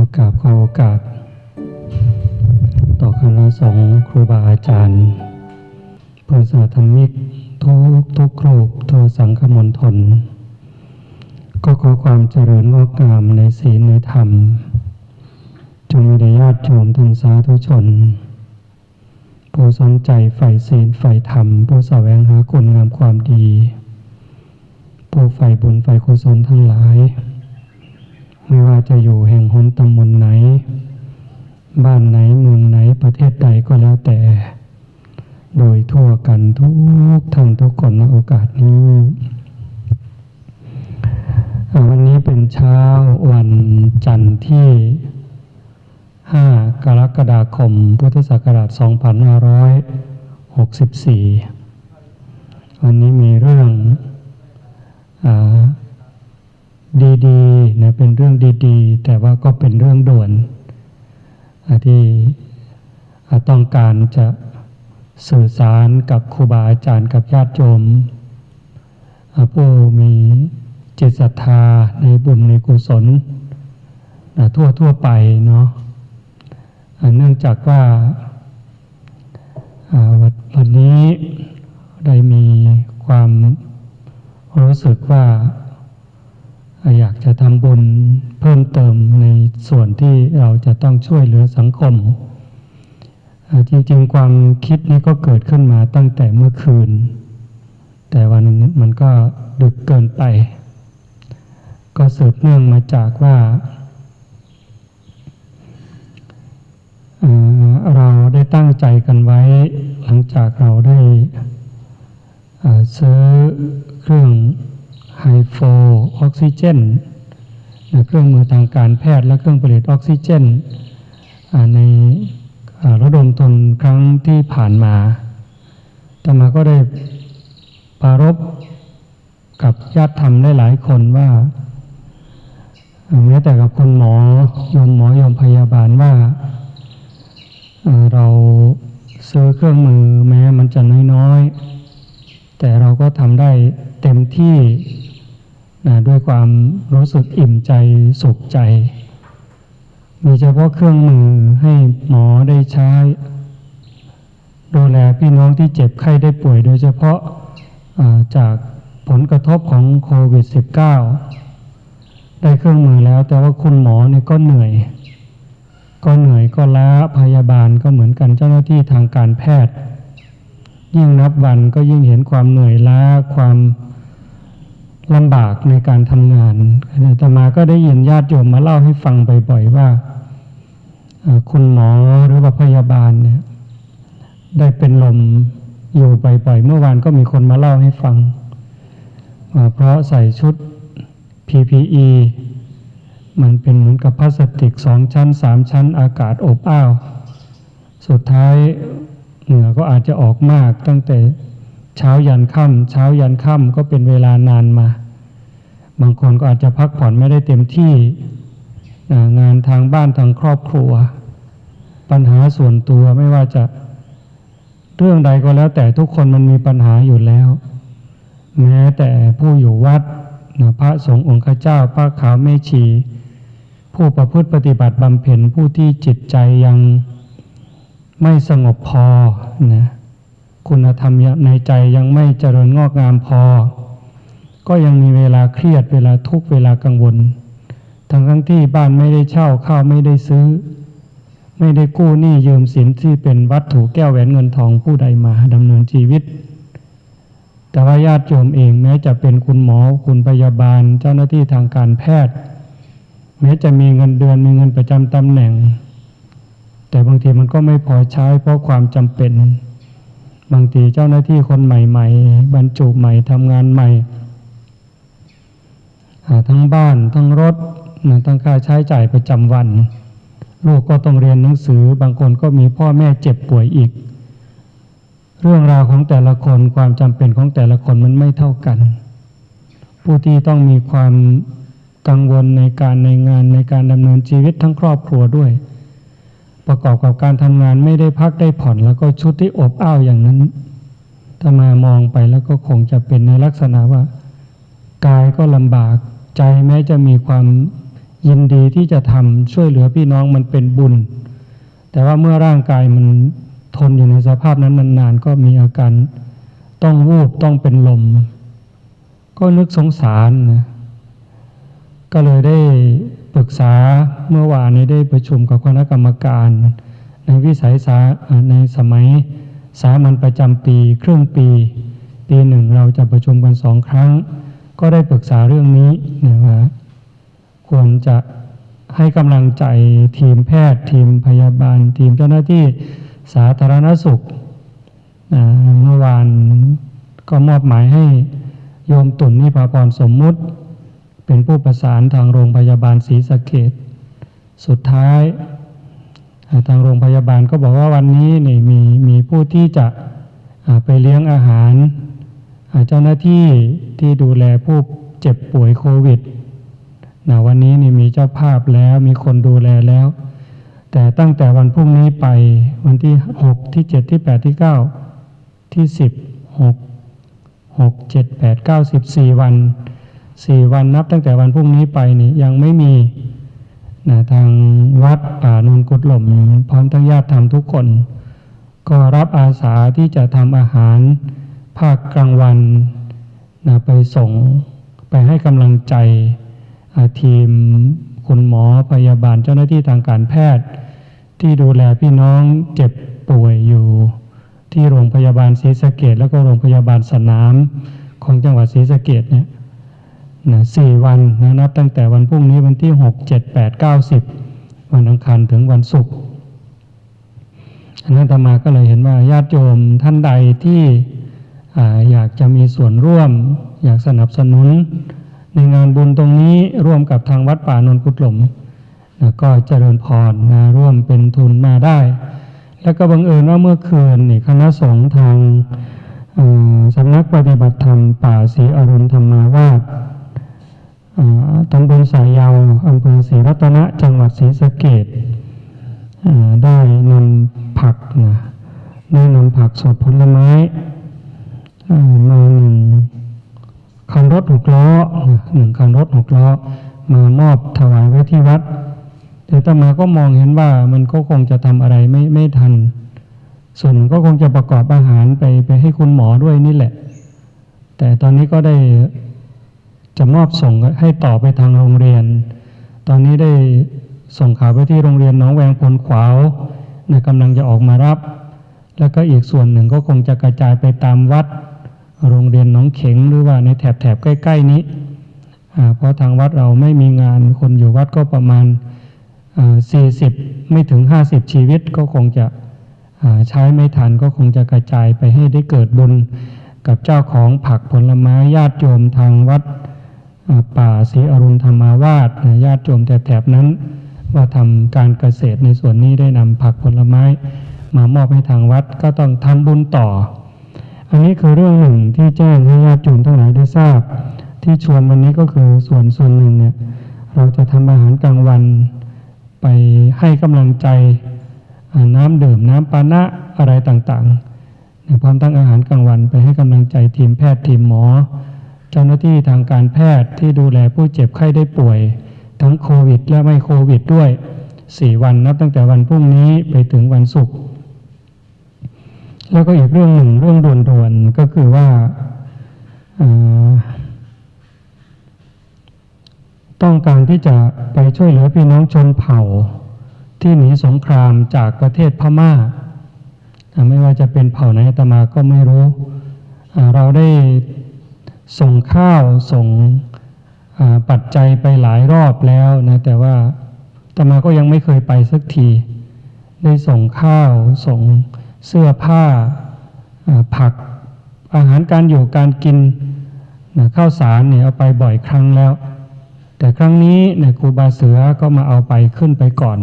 อกราบขอโอกาส ต่อคณะสงฆ์ครูบาอาจารย์เพื่อสาธมิกทุกทุกครูทั่วสังฆมณฑลก็ขอความเจริญงอกงามในศีลในธรรม จงมีแด่ญาติโยมท่านสาธุชน ผู้สนใจใฝ่ศีลใฝ่ธรรม ผู้แสวงหาคุณงามความดี ผู้ใฝ่บุญใฝ่กุศลทั้งหลาย ไม่ว่าจะอยู่แห่งหนตำบลไหน บ้านไหนเมืองไหนประเทศใดก็แล้วแต่ โดยทั่วกันทุกท่านทุกคนในโอกาสนี้วันนี้เป็นเช้าวันจันทร์ที่ 5 กรกฎาคม พุทธศักราช 2564 วันนี้มีเรื่องอา ดีๆนะเป็นเรื่องดีๆ แต่ว่าก็เป็นเรื่องด่วนที่ต้องการจะสื่อสารกับครูบาอาจารย์กับญาติโยมผู้มีจิตศรัทธาในบุญในกุศลทั่วทั่วไปเนาะเนื่องจากว่าวันนี้ได้มีความรู้สึกว่า อยากจะทำบุญเพิ่มเติมในส่วนที่เราจะต้องช่วยเหลือสังคม จริงๆ ความคิดนี้ก็เกิดขึ้นมาตั้งแต่เมื่อคืน แต่วันมันก็ดึกเกินไป ก็สืบเนื่องมาจากว่าเราได้ตั้งใจกันไว้ หลังจากเราได้ซื้อเครื่อง ไฮโฟออกซิเจนเครื่องมือทางการแพทย์และเครื่องผลิตออกซิเจนในระดมทุนครั้งที่ผ่านมาต่อมาก็ได้ปรารบกับญาติธรรมหลายคนว่าเอ่แม้แต่กับคุณหมอยมหมอยมพยาบาลว่าเอ่อเราซื้อเครื่องมือแม้มันจะน้อยๆ แต่เราก็ทำได้เต็มที่ นะด้วยความรู้สึกอิ่มใจสุขใจ มีเฉพาะเครื่องมือให้หมอได้ใช้ ดูแลพี่น้องที่เจ็บไข้ได้ป่วยโดยเฉพาะาจากผลกระทบของโควิด -19 ได้เครื่องมือแล้วแต่ว่าคุณหมอเนี่ยก็เหนื่อย ก็เหนื่อยก็ล้าพยาบาลก็เหมือนกันเจ้าหน้าที่ทางการแพทย์ ยิ่งนับวันก็ยิ่งเห็นความเหนื่อยล้าความ ลำบากในการทำงานอาตมาก็ได้ยินญาติโยมมาเล่าให้ฟังบ่อยๆว่า คุณหมอหรือว่าพยาบาลเนี่ยได้เป็นลมอยู่บ่อยๆเมื่อวานก็มีคนมาเล่าให้ฟัง เพราะใส่ชุด PPE มันเป็นเหมือนกับพลาสติกสองชั้นสามชั้นอากาศอบอ้าว สุดท้ายเหงื่อก็อาจจะออกมากตั้งแต่ เช้ายันค่ำเช้ายันค่ำก็เป็นเวลานานมา บางคนก็อาจจะพักผ่อนไม่ได้เต็มที่งานทางบ้านทางครอบครัว ปัญหาส่วนตัวไม่ว่าจะเรื่องใดก็แล้วแต่ทุกคนมันมีปัญหาอยู่แล้ว แม้แต่ผู้อยู่วัดนะพระสงฆ์องค์เจ้าพระขาวแม่ชี ผู้ประพฤติปฏิบัติบำเพ็ญผู้ที่จิตใจยังไม่สงบพอนะ คุณธรรมในใจยังไม่เจริญงอกงามพอ ก็ยังมีเวลาเครียดเวลาทุกข์เวลากังวล ทั้งทั้งที่บ้านไม่ได้เช่าข้าวไม่ได้ซื้อ ไม่ได้กู้หนี้ยืมสินที่เป็นวัตถุแก้วแหวนเงินทองผู้ใดมาดำเนินชีวิต แต่ว่าญาติโยมเองแม้จะเป็นคุณหมอคุณพยาบาล เจ้าหน้าที่ทางการแพทย์ แม้จะมีเงินเดือนมีเงินประจำตำแหน่ง แต่บางทีมันก็ไม่พอใช้เพราะความจำเป็น บางทีเจ้าหน้าที่คนใหม่ ๆ บรรจุใหม่ทำงานใหม่ ทั้งบ้านทั้งรถนะทั้งค่าใช้จ่ายประจำวัน ลูกก็ต้องเรียนหนังสือ บางคนก็มีพ่อแม่เจ็บป่วยอีก เรื่องราวของแต่ละคนความจำเป็นของแต่ละคนมันไม่เท่ากัน ผู้ที่ต้องมีความกังวลในการในงานในการดำเนินชีวิตทั้งครอบครัวด้วย ประกอบกับการทำงานไม่ได้พักได้ผ่อน แล้วก็ชุดที่อบอ้าวอย่างนั้นถ้ามามองไปแล้วก็คงจะเป็นในลักษณะว่า กายก็ลำบากใจแม้จะมีความยินดีที่จะทำช่วยเหลือพี่น้องมันเป็นบุญ แต่ว่าเมื่อร่างกายมันทนอยู่ในสภาพนั้นนานๆก็มีอาการต้องวูบต้องเป็นลม ก็นึกสงสารนะก็เลยได้ ปรึกษาเมื่อวานนี้ได้ประชุมกับคณะกรรมการ ในวิสัยสาในสมัยสามัญประจำปีครึ่งปี ปีหนึ่งเราจะประชุมกันสองครั้ง ก็ได้ปรึกษาเรื่องนี้นะว่าควรจะให้กำลังใจทีมแพทย์ ทีมพยาบาล ทีมเจ้าหน้าที่สาธารณสุขนะเมื่อวานก็มอบหมายให้โยมตุ่นนิพาพรสมมุติ เป็นผู้ประสานทางโรงพยาบาลศรีสะเกดสุดท้าย ทางโรงพยาบาลก็บอกว่าวันนี้นี่มีมีผู้ที่จะไปเลี้ยงอาหารเจ้าหน้าที่ที่ดูแลผู้เจ็บป่วยโควิดนะวันนี้นี่มีเจ้าภาพแล้วมีคนดูแลแล้ว แต่ตั้งแต่วันพรุ่งนี้ไปวันที่หกที่เจ็ดที่แปดที่เก้าที่สิบหกหกเจ็ดแปดเก้าสิบสี่วัน สี่วันนับตั้งแต่วันพรุ่งนี้ไปนี่ยังไม่มีนะทางวัดป่านนกุดหล่มพร้อมทั้งญาติธรรมทุกคน ก็รับอาสาที่จะทำอาหารภาคกลางวันนะไปส่งไปให้กำลังใจทีมคุณหมอพยาบาลเจ้าหน้าที่ทางการแพทย์ ที่ดูแลพี่น้องเจ็บป่วยอยู่ ที่โรงพยาบาลศรีสะเกดแล้วก็โรงพยาบาลสนามของจังหวัดศรีสะเกดเนี่ย นะสี่วันนะนับตั้งแต่วันพรุ่งนี้วันที่หกเจ็ดแปดเก้าสิบวันอังคารถึงวันศุกร์อันนั้นอาตมาก็เลยเห็นว่าญาติโยมท่านใดที่ออยากจะมีส่วนร่วม อยากสนับสนุน ในงานบุญตรงนี้ร่วมกับทางวัดป่านนกุดหลมนะก็เจริญพรนะร่วมเป็นทุนมาได้ แล้วก็บังเอิญว่าเมื่อคืนนี่คณะสงฆ์ทางสำนักปฏิบัติธรรมป่าศรีอรุณธรรมาวาสอ่า ตำบลสายยาวอำเภอศรีรัตนะจังหวัดศรีสะเกดได้นำผักนะได้นำผักสดผลไม้มาหนึ่งคันรถหกล้อหนึ่งคันรถหกล้อมามอบถวายไว้ที่วัด แต่ตมาก็มองเห็นว่ามันก็คงจะทำอะไรไม่ไม่ทัน ส่วนก็คงจะประกอบอาหารไปไปให้คุณหมอด้วยนี่แหละ แต่ตอนนี้ก็ได้ จะมอบส่งให้ต่อไปทางโรงเรียน ตอนนี้ได้ส่งข่าวไปที่โรงเรียนน้องแวงพลขวาวนะกำลังจะออกมารับ แล้วก็อีกส่วนหนึ่งก็คงจะกระจายไปตามวัด โรงเรียนน้องเข็งหรือว่าในแถบแถบใกล้ ๆ นี้เพราะทางวัดเราไม่มีงานคนอยู่วัดก็ประมาณสี่สิบไม่ถึงห้าสิบชีวิตก็คงจะใช้ไม่ทันก็คงจะกระจายไปให้ได้เกิดบุญกับเจ้าของผักผลไม้ญาติโยมทางวัด ป่าศรีอรุณธรรมาวาสญาติโยมแถบนั้น ว่าทำการเกษตรในส่วนนี้ได้นำผักผลไม้ มามอบให้ทางวัดก็ต้องทำบุญต่อ อันนี้คือเรื่องหนึ่งที่แจ้งให้ญาติโยมทั้งหลายได้ทราบ ที่ชวนวันนี้ก็คือส่วนส่วนหนึ่งเนี่ยเราจะทำอาหารกลางวัน ไปให้กำลังใจน้ำดื่มน้ำปานะอะไรต่างๆพร้อมทั้งอาหารกลางวันไปให้กำลังใจทีมแพทย์ทีมหมอ เจ้าหน้าที่ทางการแพทย์ที่ดูแลผู้เจ็บไข้ได้ป่วย ทั้งโควิดและไม่โควิดด้วย 4 วันนับตั้งแต่วันพรุ่งนี้ไปถึงวันศุกร์แล้วก็อีกเรื่องหนึ่งเรื่องด่วนๆก็คือว่าต้องการที่จะไปช่วยเหลือพี่น้องชนเผ่า ที่หนีสงครามจากประเทศพม่าอ่า ไม่ว่าจะเป็นเผ่าไหนตมาก็ไม่รู้ เราได้ ส่งข้าวส่งปัจจัยไปหลายรอบแล้วนะแต่ว่าตมาก็ยังไม่เคยไปสักที ได้ส่งข้าวส่งเสื้อผ้าผักอาหารการอยู่การกินนะข้าวสารเนี่ยเอาไปบ่อยครั้งแล้ว แต่ครั้งนี้เนี่ยครูบาเสือก็มาเอาไปขึ้นไปก่อน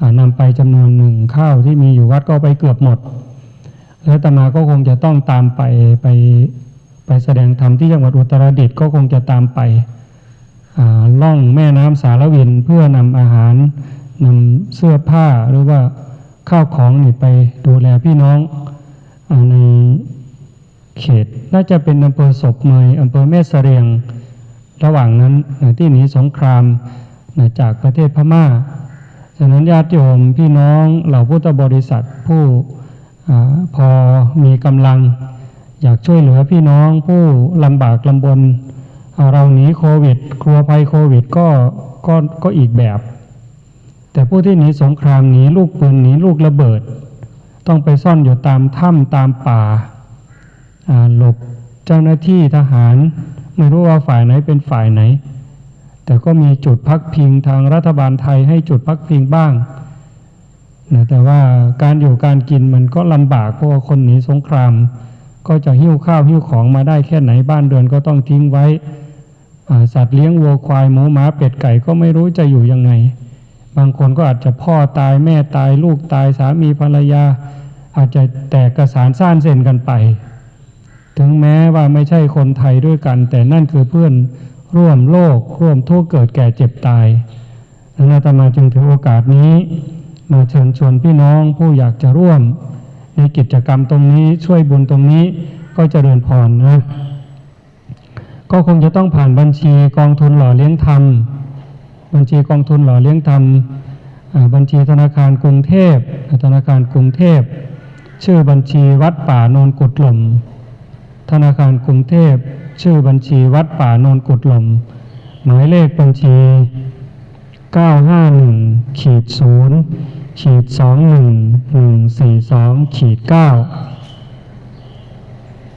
อนำไปจำนวนหนึ่งข้าวที่มีอยู่วัดก็ไปเกือบหมด แล้วตมาก็คงจะต้องตามไปไป ไปแสดงธรรมที่จังหวัดอุตรดิตถ์ก็คงจะตามไปล่องแม่น้ำสารวินเพื่อนำอาหารนำเสื้อผ้าหรือว่าข้าวของนี่ไปดูแลพี่น้องอในเขตน่าจะเป็นอำเภอศพเมยอำเภอแม่เสรียง ระหว่างนั้นที่หนีสงครามจากประเทศพม่าฉะนั้นญาติโยมพี่น้องเหล่าพุทธบริษัทผู้อพอมีกำลัง อยากช่วยเหลือพี่น้องผู้ลำบากลำบนเราหนีโควิด กลัวภัยโควิดก็ก็ก็อีกแบบ แต่ผู้ที่หนีสงครามหนีลูกปืนหนีลูกระเบิด ต้องไปซ่อนอยู่ตามถ้ำตามป่าอ่าหลบเจ้าหน้าที่ทหารไม่รู้ว่าฝ่ายไหนเป็นฝ่ายไหน แต่ก็มีจุดพักพิงทางรัฐบาลไทยให้จุดพักพิงบ้างนะแต่ว่าการอยู่การกินมันก็ลำบากเพราะว่าคนหนีสงคราม ก็จะหิ้วข้าวหิ้วของมาได้แค่ไหนบ้านเรือนก็ต้องทิ้งไว้สัตว์เลี้ยงวัวควายหมูหมาเป็ดไก่ก็ไม่รู้จะอยู่ยังไง บางคนก็อาจจะพ่อตายแม่ตายลูกตายสามีภรรยา อาจจะแตกกระสานซ่านเส้นกันไป ถึงแม้ว่าไม่ใช่คนไทยด้วยกัน แต่นั่นคือเพื่อนร่วมโลกร่วมทุกข์เกิดแก่เจ็บตายดังนั้นอาตมาจึงถือโอกาสนี้ มาเชิญชวนพี่น้องผู้อยากจะร่วม ในกิจกรรมตรงนี้ช่วยบุญตรงนี้ก็จเจริญพรนะ ก็คงจะต้องผ่านบัญชีกองทุนหล่อเลี้ยงธรรม บัญชีกองทุนหล่อเลี้ยงธรรมบัญชีธนาคารกรุงเทพธนาคารกรุงเทพ ชื่อบัญชีวัดป่าโนนกุดหล่มธนาคารกรุงเทพ ชื่อบัญชีวัดป่าโนนกุดหล่มหมายเลขบัญชี 951ขีด0 ขีด21142ขีด9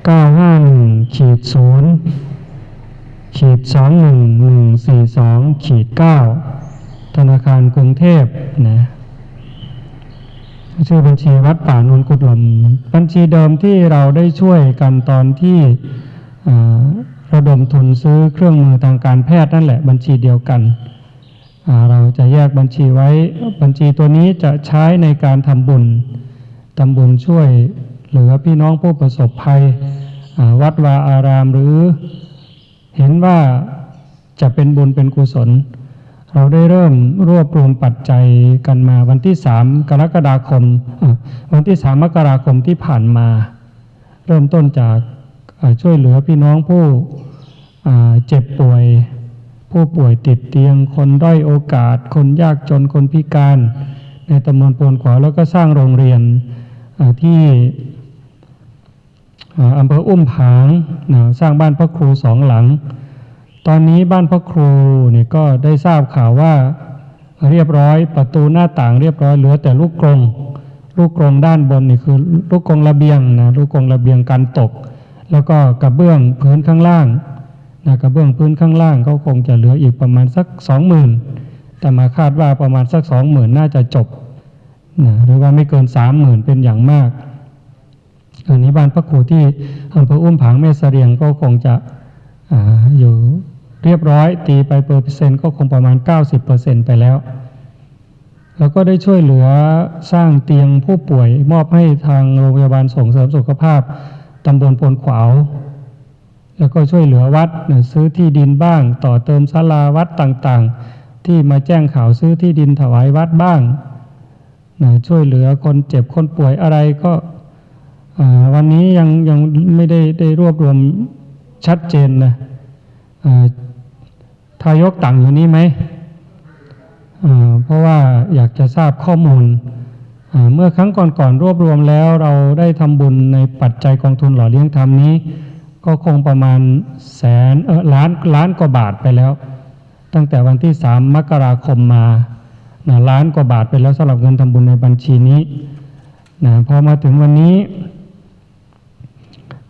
951ขีด0ขีด21142ขีด9ธนาคารกรุงเทพนะชื่อบัญชีวัดป่านนกุดหลมบัญชีเดิมที่เราได้ช่วยกันตอนที่ระดมทุนซื้อเครื่องมือทางการแพทย์นั่นแหละบัญชีเดียวกัน เราจะแยกบัญชีไว้บัญชีตัวนี้จะใช้ในการทำบุญทำบุญช่วยเหลือพี่น้องผู้ประสบภัยวัดวาอารามหรือเห็นว่าจะเป็นบุญเป็นกุศล เราได้เริ่มรวบรวมปัจจัยกันมาวันที่สามกรกฎาคม วันที่สามมกราคมที่ผ่านมา เริ่มต้นจากช่วยเหลือพี่น้องผู้เจ็บป่วย ผู้ป่วยติดเตียง คนด้อยโอกาส คนยากจนคนพิการ ในตำบลปวนขวาแล้วก็สร้างโรงเรียนที่อ่าอำเภออุ้มผางนะสร้างบ้านพระครูสองหลัง ตอนนี้บ้านพระครูเนี่ยก็ได้ทราบข่าวว่าเรียบร้อยประตูหน้าต่างเรียบร้อยเหลือแต่ลูกกรงลูกกรงด้านบนนี่คือลูกกรงระเบียงนะลูกกรงระเบียงกันตก แล้วก็กระเบื้องพื้นข้างล่าง นะกระเบื้องพื้นข้างล่างก็คงจะเหลืออีกประมาณสักสองหมื่นแต่มาคาดว่าประมาณสักสองหมื่นน่าจะจบนะหรือว่าไม่เกินสามหมื่นเป็นอย่างมากอันนี้บ้านพระครูที่อำเภออุ้มผางแม่เสรียงก็คงจะออยู่เรียบร้อยตีไปเปอร์เซ็นต์ก็คงประมาณ 90%ไปแล้ว แล้วก็ได้ช่วยเหลือสร้างเตียงผู้ป่วยมอบให้ทางโรงพยาบาลส่งเสริมสุขภาพตำบลพลขวาว แล้วก็ช่วยเหลือวัดนะซื้อที่ดินบ้าง ต่อเติมศาลาวัดต่างๆ ที่มาแจ้งข่าวซื้อที่ดินถวายวัดบ้างนะช่วยเหลือคนเจ็บคนป่วยอะไรก็วันนี้ยังยังไม่ได้ได้รวบรวมชัดเจนนะทายกต่างอยู่นี่ไหม เพราะว่าอยากจะทราบข้อมูล เมื่อครั้งก่อนๆรวบรวมแล้วเราได้ทำบุญในปัจจัยกองทุนหล่อเลี้ยงธรรมนี้ ก็คงประมาณแสนเออล้านล้านกว่าบาทไปแล้ว ตั้งแต่วันที่สามมกราคมมานะล้านกว่าบาทไปแล้วสำหรับเงินทำบุญในบัญชีนี้นะพอมาถึงวันนี้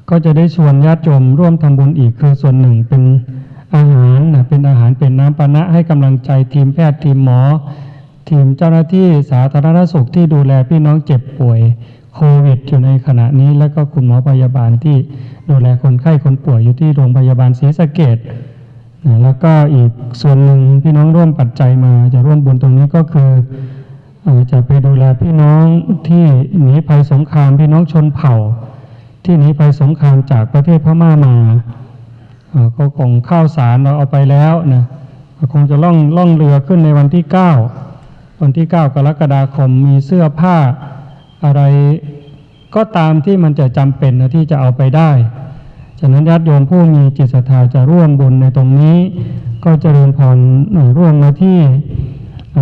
ก็จะได้ชวนญาติโยมร่วมทำบุญอีกคือส่วนหนึ่งเป็นอาหารนะเป็นอาหารเป็นน้ำปานะให้กำลังใจทีมแพทย์ทีมหมอ ทีมเจ้าหน้าที่สาธารณสุขที่ดูแลพี่น้องเจ็บป่วย โควิดอยู่ในขณะนี้ แล้วก็คุณหมอพยาบาลที่ดูแลคนไข้คนป่วยอยู่ที่โรงพยาบาลศรีสะเกดนะแล้วก็อีกส่วนหนึ่งพี่น้องร่วมปัจจัยมาจะร่วมบุญตรงนี้ก็คือจะไปดูแลพี่น้องที่หนีภัยสงครามพี่น้องชนเผ่า ที่หนีภัยสงครามจากประเทศพม่ามาเอ่อก็คงข้าวสารเราเอาไปแล้วนะคงจะล่องล่องเรือขึ้นในวันที่ 9 วันที่ 9 กรกฎาคมมีเสื้อผ้า อะไรก็ตามที่มันจะจำเป็นนะที่จะเอาไปได้ฉะนั้นญาติโยมผู้มีจิตศรัทธาจะร่วมบุญในตรงนี้ ก็ก็เจริญพรร่วมมาที่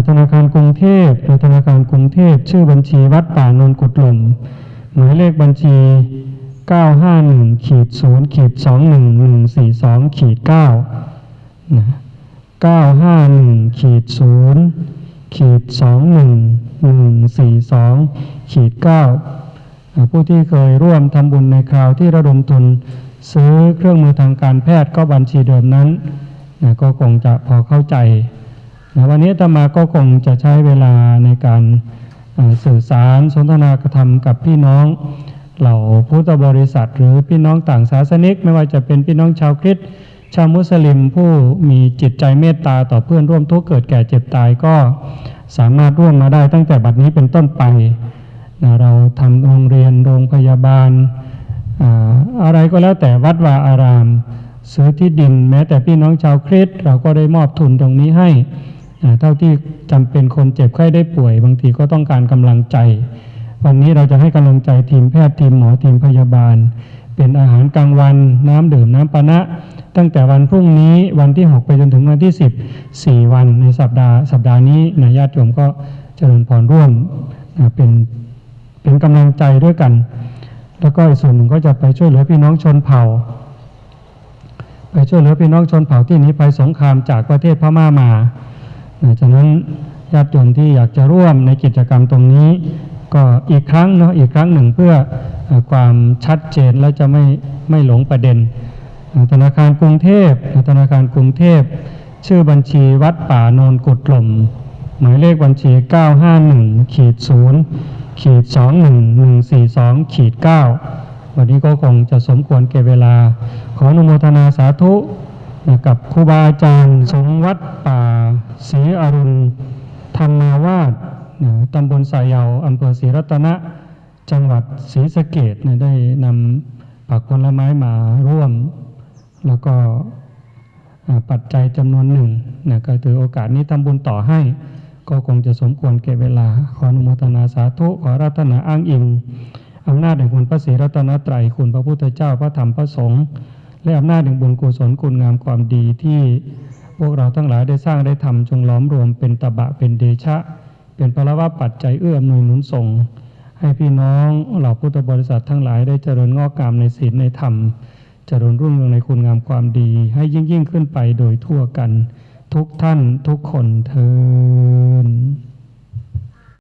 ธนาคารกรุงเทพธนาคารกรุงเทพ ชื่อบัญชีวัดป่านนกุดหล่มหมายเลขบัญชี 951ขีด0ขีด21142ขีด9นะ951ขีด0 ขีด21142ขีด9ผู้ที่เคยร่วมทำบุญในคราวที่ระดมทุน ซื้อเครื่องมือทางการแพทย์ก็บัญชีเดิมนั้นก็คงจะพอเข้าใจนะวันนี้อาตมาก็คงจะใช้เวลาในการสื่อสารสนทนากระทำกับพี่น้อง เหล่าพุทธบริษัท หรือพี่น้องต่างศาสนิก ไม่ว่าจะเป็นพี่น้องชาวคริสต์ ชาวมุสลิมผู้มีจิตใจเมตตาต่อเพื่อนร่วมทุกข์เกิดแก่เจ็บตายก็สามารถร่วมมาได้ตั้งแต่บัดนี้เป็นต้นไปนะเราทำโรงเรียนโรงพยาบาลอะไรก็แล้วแต่วัดวาอาราม ซื้อที่ดินแม้แต่พี่น้องชาวคริสต์เราก็ได้มอบทุนตรงนี้ให้เท่าที่จำเป็นคนเจ็บไข้ได้ป่วย บางทีก็ต้องการกำลังใจ วันนี้เราจะให้กำลังใจทีมแพทย์ทีมหมอทีมพยาบาล เป็นอาหารกลางวันน้ำดื่มน้ำปานะ ตั้งแต่วันพรุ่งนี้วันที่ 6 ไปจนถึงวันที่ 10 4 วันในสัปดาห์สัปดาห์นี้นะญาติโยมก็เจริญพรร่วมนะเป็นเป็นกำลังใจด้วยกัน แล้วก็อีกส่วนหนึ่งก็จะไปช่วยเหลือพี่น้องชนเผ่า ไปช่วยเหลือพี่น้องชนเผ่าที่นี้ไปสงครามจากประเทศพม่ามานะฉะนั้นญาติโยมที่อยากจะร่วมในกิจกรรมตรงนี้ ก็อีกครั้งเนาะอีกครั้งหนึ่งเพื่อ ความชัดเจนและจะไม่ไม่หลงประเด็น ธนาคารกรุงเทพธนาคารกรุงเทพ ชื่อบัญชีวัดป่าโนนกุดลมหมายเลขบัญชี 951ขีด0ขีด21142ขีด9วันนี้ก็คงจะสมควรเก็บเวลา ขออนุโมทนาสาธุกับครูบาอาจารย์สงวัดป่าศรีอรุณธรรมาวาสตำบลสายเยาอำเภอศรีรัตนะ จังหวัดศรีสะเกดเนี่ยได้นำผักผลไม้มาร่วม แล้วก็ปัจจัยจำนวนหนึ่งนะก็ถือโอกาสนี้ทำบุญต่อให้ ก็คงจะสมควรเก็บเวลา ขออนุโมทนาสาธุขอรัตนาอ้างอิงอำนาจแห่งคุณพระศรีรัตนตรัยคุณพระพุทธเจ้าพระธรรมพระสงฆ์และอำนาจแห่งบุญกุศลคุณงามความดีที่พวกเราทั้งหลายได้สร้างได้ทำจงล้อมรวมเป็นตบะเป็นเดชะ เป็นพลวะปัจจัยเอื้ออำนวยหนุนส่ง ให้พี่น้องเหล่าพุทธบริษัททั้งหลายได้เจริญงอกงามในศีลในธรรม เจริญรุ่งเรืองในคุณงามความดี ให้ยิ่งยิ่งขึ้นไปโดยทั่วกัน ทุกท่านทุกคนเทิน